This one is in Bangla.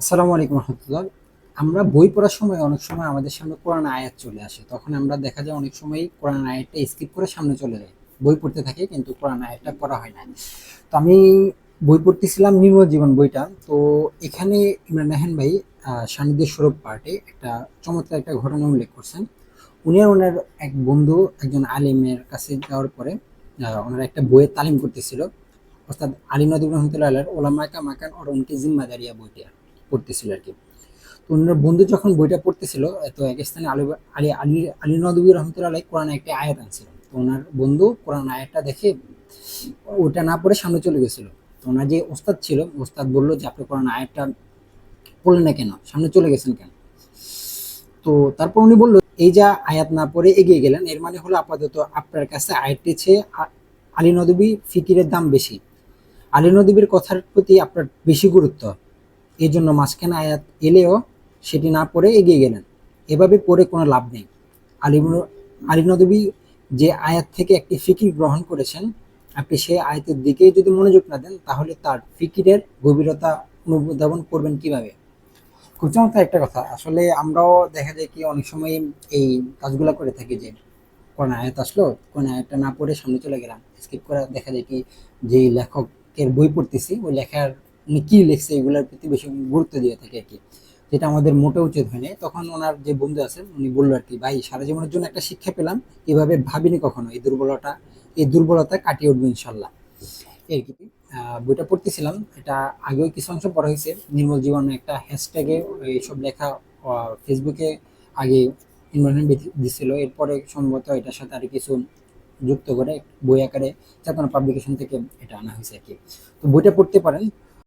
আসসালামু আলাইকুম রহমতুল্লাহ। আমরা বই পড়ার সময় অনেক সময় আমাদের সামনে কোরআন আয়াত চলে আসে। তখন আমরা দেখা যায় অনেক সময় কোরআন আয়াতটা স্কিপ করে সামনে চলে যায় বই পড়তে থাকি কিন্তু কোরআন আয়াতটা পড়া হয় না। তো আমি বই পড়তেছিলাম জীবন বইটা। তো এখানে ইমরান রাহান ভাই আহ, সান্নিধ্য স্বরূপ পার্টে একটা চমৎকার একটা ঘটনা উল্লেখ করছেন। উনি আর ওনার এক বন্ধু একজন আলিমের কাছে যাওয়ার পরে ওনারা একটা বইয়ের তালিম করতেছিল। অর্থাৎ আলিম নদী রহমতুল্লাহ আল্লাহর ওলামাকা মাকান উনকি জিম্মাদারিয়া বইটা। পড়তেছিল আর কি। তো ওনার বন্ধু যখন বইটা পড়তেছিল, তো এক স্থানে আলী আলী আলী আলী নদী রহমতুল্লাহ কোরআন একটা আয়াত আনছিল। তো ওনার বন্ধু কোরআন আয়াতটা দেখে ওটা না পড়ে সামনে চলে গেছিল। তো ওনার যে ওস্তাদ ছিল, ওস্তাদ বলল যে, আপনি কোরআন আয়াতটা পড়লেন না কেন? সামনে চলে গেছেন কেন? তো তারপর উনি বলল, এই যা আয়াত না পড়ে এগিয়ে গেলেন, এর মানে হলো আপাতত আপনার কাছে আয়াতটি চেয়ে আলী নদী ফিকিরের দাম বেশি। আলী নদীর কথার প্রতি আপনার বেশি গুরুত্ব। এই জন্য মাঝখানে আয়াত এলেও সেটি না পড়ে এগিয়ে গেলেন। এভাবে পড়ে কোনো লাভ নেই। আলী আলী নদী যে আয়াত থেকে একটি ফিকির গ্রহণ করেছেন, আপনি সেই আয়াতের দিকেই যদি মনোযোগ না দেন, তাহলে তার ফিকিরের গভীরতা অনুধাবন করবেন কীভাবে? খুব চমৎকার একটা কথা। আসলে আমরাও দেখা যায় কি, অনেক সময় এই কাজগুলো করে থাকি যে, কোন আয়াত আসলো, কোন আয়াতটা না পড়ে সামনে চলে গেলাম। স্কিপ করে দেখা যায় কি, যে লেখকের বই পড়তেছি, ওই লেখার উনি কি লিখছে এগুলোর প্রতি বেশি গুরুত্ব দিয়ে থাকে আর কি। যেটা আমাদের মোটে উচিত হয়নি। তখন ওনার যে বন্ধু আছেন, উনি বলল আর কি, ভাই, সারা জীবনের জন্য একটা শিক্ষা পেলাম, এভাবে ভাবিনি কখনো। এই দুর্বলতা এই দুর্বলতা কাটিয়ে উঠবে ইনশাল্লাহ। এই কি বইটা পড়তেছিলাম। এটা আগেও কিছু অংশ পড়া হয়েছে। নির্মল জীবনে একটা হ্যাশট্যাগে এইসব লেখা ফেসবুকে আগে ইনভলভমেন্ট দিছিল। এরপরে সম্ভবত এটার সাথে আর কিছু যুক্ত করে বই আকারে চেতনা পাবলিকেশন থেকে এটা আনা হয়েছে আর কি। তো বইটা পড়তে পারেন।